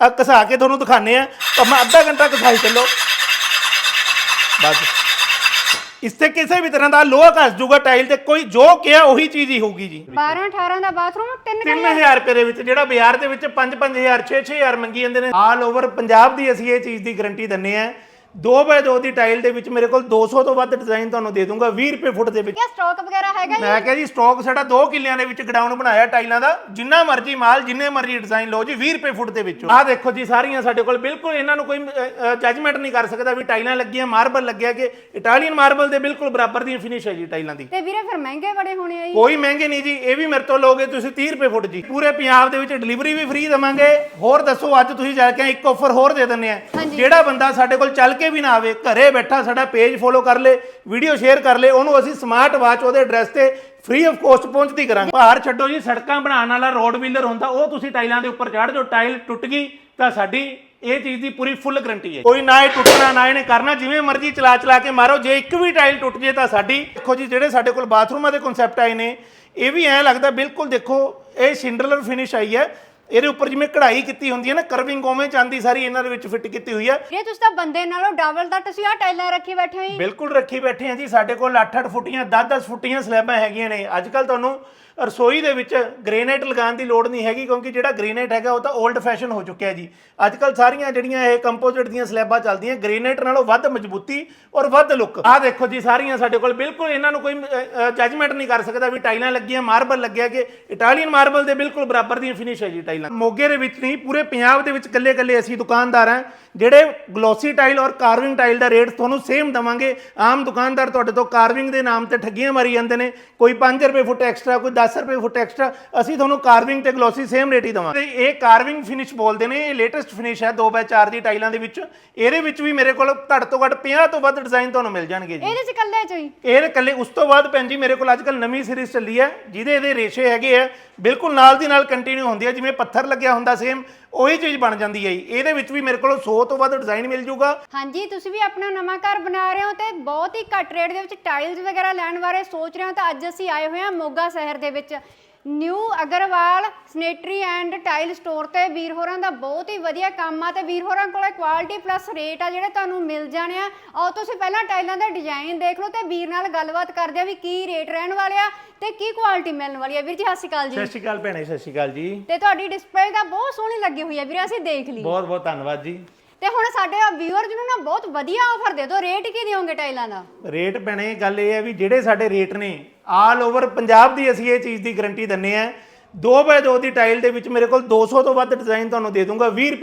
ਆ ਘਸਾ ਕੇ ਤੁਹਾਨੂੰ ਦਿਖਾਣੇ ਆ ਭਾਵੇਂ ਅੱਧਾ ਘੰਟਾ ਘਸਾਈ ਚੱਲੋ। ਬਸ। ਇਸ ਤੇ ਕਿਸੇ ਵੀ ਤਰ੍ਹਾਂ ਦਾ ਲੋਹਾ ਘਸ ਜੂਗਾ ਟਾਈਲ ਤੇ ਕੋਈ ਜੋ ਕਿਹਾ ਉਹੀ ਚੀਜ਼ ਹੀ ਹੋਊਗੀ ਜੀ। 12 18 ਦਾ ਬਾਥਰੂਮ ਤਿੰਨ ਕੁ 3000 ਰੁਪਏ ਦੇ ਵਿੱਚ ਜਿਹੜਾ ਬਾਜ਼ਾਰ ਦੇ ਵਿੱਚ 5-5000 6-6000 ਮੰਗੀ ਜਾਂਦੇ ਨੇ। ਆਲ ਓਵਰ ਪੰਜਾਬ ਦੀ ਅਸੀਂ ਇਹ ਚੀਜ਼ ਦੀ ਗਾਰੰਟੀ ਦਿੰਨੇ ਆ। 2 ਬਾਏ 2 ਦੀ ਟਾਈਲ ਦੇ ਵਿੱਚ ਮੇਰੇ ਕੋਲ 200 ਤੋਂ ਵੱਧ ਡਿਜ਼ਾਈਨ ਤੁਹਾਨੂੰ ਦੇ ਦੂੰਗਾ 20 ਰੁਪਏ ਫੁੱਟ ਦੇ ਵਿੱਚ। ਕਿਆ ਸਟਾਕ ਵਗੈਰਾ ਹੈਗਾ ਜੀ? ਮੈਂ ਕਿਹਾ ਜੀ ਸਟਾਕ ਸਾਡਾ 2 ਕਿੱਲਿਆਂ ਦੇ ਵਿੱਚ ਗਡਾਊਨ ਬਣਾਇਆ ਟਾਈਲਾਂ ਦਾ। ਜਿੰਨਾ ਮਰਜ਼ੀ ਮਾਲ ਜਿੰਨੇ ਮਰਜ਼ੀ ਡਿਜ਼ਾਈਨ ਲਓ ਜੀ 20 ਰੁਪਏ ਫੁੱਟ ਦੇ ਵਿੱਚ। ਆਹ ਦੇਖੋ ਜੀ ਸਾਰੀਆਂ ਸਾਡੇ ਕੋਲ ਬਿਲਕੁਲ ਇਹਨਾਂ ਨੂੰ ਕੋਈ ਜੱਜਮੈਂਟ ਨਹੀਂ ਕਰ ਸਕਦਾ ਵੀ ਟਾਈਲਾਂ ਲੱਗੀਆਂ ਮਾਰਬਲ ਲੱਗਿਆ ਕਿ ਇਟਾਲੀਅਨ ਮਾਰਬਲ ਦੇ ਬਿਲਕੁਲ ਬਰਾਬਰ ਦੀ ਫਿਨਿਸ਼ ਹੈ ਜੀ ਟਾਈਲਾਂ ਦੀ। ਤੇ ਵੀਰੇ ਫਿਰ ਮਹਿੰਗੇ ਬੜੇ ਹੋਣੇ ਆ ਜੀ। ਕੋਈ ਮਹਿੰਗੇ ਨਹੀਂ ਜੀ ਇਹ ਵੀ ਮੇਰੇ ਤੋਂ ਲੋਗੇ ਤੁਸੀਂ 30 ਰੁਪਏ ਫੁੱਟ ਜੀ। ਪੂਰੇ ਪੰਜਾਬ ਦੇ ਵਿੱਚ ਡਿਲੀਵਰੀ ਵੀ ਫ੍ਰੀ ਦਵਾਂਗੇ। ਹੋਰ ਦੱਸੋ ਅੱਜ ਤੁਸੀਂ ਜਾ ਕੇ ਇੱਕ ਆਫਰ ਹੋਰ ਦੇ ਦਿੰਨੇ ਆ। ਜਿਹੜਾ ਬੰਦਾ ਸਾਡੇ ਕੋਲ ਚੱਲ ਕੇ ਵੀ ਨਾ ਆਵੇ ਘਰੇ ਬੈਠਾ ਸਾਡਾ ਪੇਜ ਫੋਲੋ ਕਰ ਲੇ ਵੀਡੀਓ ਸ਼ੇਅਰ ਕਰ ਲੇ ਉਹਨੂੰ ਅਸੀਂ ਸਮਾਰਟ ਵਾਚ ਉਹਦੇ ਐਡਰੈਸ ਤੇ ਫ੍ਰੀ ਆਫ ਕੋਸਟ ਪਹੁੰਚਦੀ ਕਰਾਂਗੇ। ਭਾਰ ਛੱਡੋ ਜੀ ਸੜਕਾਂ ਬਣਾਉਣ ਵਾਲਾ ਰੋਡ ਵੀਲਰ ਹੁੰਦਾ ਉਹ ਤੁਸੀਂ ਟਾਈਲਾਂ ਦੇ ਉੱਪਰ ਚੜ੍ਹ ਜਾਓ ਟਾਈਲ ਟੁੱਟ ਗਈ ਤਾਂ ਸਾਡੀ ਇਹ ਚੀਜ਼ ਦੀ ਪੂਰੀ ਫੁੱਲ ਗਾਰੰਟੀ ਹੈ। ਕੋਈ ਨਾ ਇਹ ਟੁੱਟਣਾ ਨਾ ਇਹਨੇ ਕਰਨਾ ਜਿਵੇਂ ਮਰਜ਼ੀ ਚਲਾ ਚਲਾ ਕੇ ਮਾਰੋ ਜੇ ਇੱਕ ਵੀ ਟਾਈਲ ਟੁੱਟ ਜੇ ਤਾਂ ਸਾਡੀ ਦੇਖੋ ਜੀ ਜਿਹੜੇ ਸਾਡੇ ਕੋਲ ਬਾਥਰੂਮਾਂ ਦੇ ਕਨਸੈਪਟ ਆਏ ਨੇ ਇਹ ਵੀ ਐਂ ਲੱਗਦਾ ਬਿਲਕੁਲ ਦੇਖੋ ਇਹ ਸਿੰਡਰਲਰ ਫਿਨਿਸ਼ ਆਈ ਹੈ ਇਹਦੇ ਉੱਪਰ ਜਿਵੇਂ ਕਢਾਈ ਕੀਤੀ ਹੁੰਦੀ ਹੈ ਨਾ ਕਰਵਿੰਗ ਉਵੇਂ ਚਾਂਦੀ ਸਾਰੀ ਇਹਨਾਂ ਦੇ ਵਿੱਚ ਫਿੱਟ ਕੀਤੀ ਹੋਈ ਹੈ ਵੀਰੇ ਤੁਸੀਂ ਤਾਂ ਬੰਦੇ ਨਾਲੋਂ ਡਬਲ ਦਾ ਤੁਸੀਂ ਆ ਟਾਈਲਾਂ ਰੱਖੀ ਬੈਠੇ ਹੋ ਜੀ। ਬਿਲਕੁਲ ਰੱਖੀ ਬੈਠੇ ਆ ਜੀ ਸਾਡੇ ਕੋਲ 8-8 ਫੁੱਟੀਆਂ 10-10 ਫੁੱਟੀਆਂ ਸਲੈਬਾਂ ਹੈਗੀਆਂ ਨੇ। ਅੱਜ ਕੱਲ ਤੁਹਾਨੂੰ ਰਸੋਈ ਦੇ ਵਿੱਚ ਗ੍ਰੇਨਾਈਟ ਲਗਾਉਣ ਦੀ ਲੋੜ ਨਹੀਂ ਹੈਗੀ ਕਿਉਂਕਿ ਜਿਹੜਾ ਗ੍ਰੇਨਾਈਟ ਹੈਗਾ ਉਹ ਤਾਂ 올ਡ ਫੈਸ਼ਨ ਹੋ ਚੁੱਕਿਆ ਜੀ। ਅੱਜ ਕੱਲ ਸਾਰੀਆਂ ਜਿਹੜੀਆਂ ਇਹ ਕੰਪੋਜ਼ਿਟ ਦੀਆਂ ਸਲੈਬਾਂ ਚੱਲਦੀਆਂ ਗ੍ਰੇਨਾਈਟ ਨਾਲੋਂ ਵੱਧ ਮਜ਼ਬੂਤੀ ਔਰ ਵੱਧ ਲੁੱਕ ਆਹ ਦੇਖੋ ਜੀ ਸਾਰੀਆਂ ਸਾਡੇ ਕੋਲ ਬਿਲਕੁਲ ਇਹਨਾਂ ਨੂੰ ਕੋਈ ਜੱਜਮੈਂਟ ਨਹੀਂ ਕਰ ਸਕਦਾ ਵੀ ਟਾਈਲਾਂ ਲੱਗੀਆਂ ਮਾਰਬਲ ਲੱਗਿਆ ਕਿ ਇਟਾਲੀਅਨ ਮਾਰਬਲ ਦੇ ਬਿਲਕੁਲ ਬਰਾਬਰ ਦੀ ਫਿਨਿਸ਼ ਹੈ ਜੀ ਟਾਈਲਾਂ। ਮੋਗੇ ਦੇ ਵਿੱਚ ਨਹੀਂ, ਪੂਰੇ ਪੰਜਾਬ ਦੇ ਵਿੱਚ ਕੱਲੇ ਕੱਲੇ ਅਸੀਂ ਦੁਕਾਨਦਾਰ ਹਾਂ, ਜਿਹੜੇ ਗਲੋਸੀ ਟਾਈਲ ਔਰ ਕਾਰਵਿੰਗ ਟਾਈਲ ਦਾ ਰੇਟ ਤੁਹਾਨੂੰ ਸੇਮ ਦਵਾਂਗੇ। ਆਮ ਦੁਕਾਨਦਾਰ ਤੁਹਾਡੇ ਤੋਂ ਕਾਰਵਿੰਗ ਦੇ ਨਾਮ ਤੇ ਠੱਗੀਆਂ ਮਾਰੀ ਜਾਂਦੇ ਨੇ, ਕੋਈ 5 ਰੁਪਏ ਫੁੱਟ ਐਕਸਟਰਾ ਕੋਈ 10 ਰੁਪਏ ਫੁੱਟ ਐਕਸਟਰਾ ਅਸੀਂ ਤੁਹਾਨੂੰ ਕਾਰਵਿੰਗ ਤੇ ਗਲੋਸੀ ਸੇਮ ਰੇਟ ਹੀ ਦਵਾਂਗੇ। ਤੇ ਇਹ ਕਾਰਵਿੰਗ ਫਿਨਿਸ਼ ਬੋਲਦੇ ਨੇ ਇਹ ਲੇਟੈਸਟ ਫਿਨਿਸ਼ ਹੈ 2x4 ਦੀ ਟਾਈਲਾਂ ਦੇ ਵਿੱਚ। ਇਹਦੇ ਵਿੱਚ ਵੀ ਮੇਰੇ ਕੋਲ ਘੱਟ ਤੋਂ ਘੱਟ 50 ਤੋਂ ਵੱਧ ਡਿਜ਼ਾਈਨ ਤੁਹਾਨੂੰ ਮਿਲ ਜਾਣਗੇ ਜੀ। ਇਹਦੇ ਚ ਕੱਲੇ ਚ ਹੀ? ਇਹ ਇਕੱਲੇ ਉਸ ਤੋਂ ਬਾਅਦ ਭੈਣ ਜੀ ਮੇਰੇ ਕੋਲ ਅੱਜ ਕੱਲ ਨਵੀਂ ਸੀਰੀਜ਼ ਚੱਲੀ ਹੈ ਜਿਹਦੇ ਇਹਦੇ ਰੇਸ਼ੇ ਹੈਗੇ ਆ ਬਿਲਕੁਲ ਨਾਲ ਦੀ ਨਾਲ ਕੰਟੀਨਿਊ ਹੁੰਦੀ ਹੈ, ਜਿਵੇਂ ਪੱਥਰ ਲੱਗਿਆ ਹੁੰਦਾ ਸੇਮ ਉਹੀ ਚੀਜ਼ ਬਣ ਜਾਂਦੀ ਹੈ ਜੀ। ਇਹਦੇ ਵਿੱਚ ਵੀ ਮੇਰੇ ਕੋਲ 100 ਤੋਂ ਵੱਧ ਡਿਜ਼ਾਈਨ ਮਿਲ ਜੂਗਾ। ਹਾਂਜੀ, ਤੁਸੀਂ ਵੀ ਆਪਣਾ ਨਵਾਂ ਘਰ ਬਣਾ ਰਹੇ ਹੋ ਤੇ ਬਹੁਤ ਹੀ ਘੱਟ ਰੇਟ ਦੇ ਵਿੱਚ ਟਾਈਲਸ ਵਗੈਰਾ ਲੈਣ ਬਾਰੇ ਸੋਚ ਰਹੇ ਹੋ, ਤਾਂ ਅੱਜ ਅਸੀਂ ਆਏ ਹੋਏ ਹਾਂ ਮੋਗਾ ਸ਼ਹਿਰ ਦੇ ਵਿੱਚ। New Agarwal sanitary and tile store ਤੇ ਵੀਰ ਹੋਰਾਂ ਦਾ ਬਹੁਤ ਹੀ ਵਧੀਆ ਕੰਮ ਆ ਤੇ ਵੀਰ ਹੋਰਾਂ ਕੋਲੇ ਕੁਆਲਿਟੀ ਪਲੱਸ ਰੇਟ ਆ ਜਿਹੜੇ ਤੁਹਾਨੂੰ ਮਿਲ ਜਾਣੇ ਆ। ਆਓ ਤੁਸੀਂ ਪਹਿਲਾਂ ਟਾਈਲਾਂ ਦਾ ਡਿਜ਼ਾਈਨ ਦੇਖ ਲਓ ਤੇ ਵੀਰ ਨਾਲ ਗੱਲਬਾਤ ਕਰਦੇ ਆ ਵੀ ਕੀ ਰੇਟ ਰਹਿਣ ਵਾਲੇ ਆ ਤੇ ਕੀ ਕੁਆਲਿਟੀ ਮਿਲਣ ਵਾਲੀ ਆ। ਵੀਰ ਜੀ ਸਤਿ ਸ਼੍ਰੀ ਅਕਾਲ ਜੀ। ਸਤਿ ਸ਼੍ਰੀ ਅਕਾਲ ਭੈਣੇ ਸਤਿ ਸ਼੍ਰੀ ਅਕਾਲ ਜੀ। ਤੇ ਤੁਹਾਡੀ ਡਿਸਪਲੇ ਦਾ ਬਹੁਤ ਸੋਹਣੀ ਲੱਗੀ ਹੋਈ ਆ ਵੀਰੇ ਅਸੀਂ ਦੇਖ ਲਈ। ਬਹੁਤ ਬਹੁਤ ਧੰਨਵਾਦ ਜੀ। ਤੇ ਹੁਣ ਸਾਡੇ ਵੀਅਰਸ ਨੂੰ ਨਾ ਬਹੁਤ ਵਧੀਆ ਆਫਰ ਦੇ ਦਿਓ ਰੇਟ ਕੀ ਦਿਓਗੇ ਟਾਈਲਾਂ ਦਾ? ਰੇਟ ਭੈਣੇ ਗੱਲ ਇਹ ਹੈ ਵੀ ਜਿਹੜੇ ਸਾਡੇ ਰੇਟ ਨੇ ਆਲ ਓਵਰ ਪੰਜਾਬ ਦੀ ਅਸੀਂ ਇਹ ਚੀਜ਼ ਦੀ ਗਾਰੰਟੀ ਦਿੰਨੇ ਆ 2 ਬਾਏ 2 ਦੀ ਟਾਈਲ ਦੇ ਵਿੱਚ ਮੇਰੇ ਕੋਲ 200 ਤੋਂ ਵੱਧ ਡਿਜ਼ਾਈਨ ਤੁਹਾਨੂੰ ਦੇ ਦੂੰਗਾ 20 ਰੁਪਏ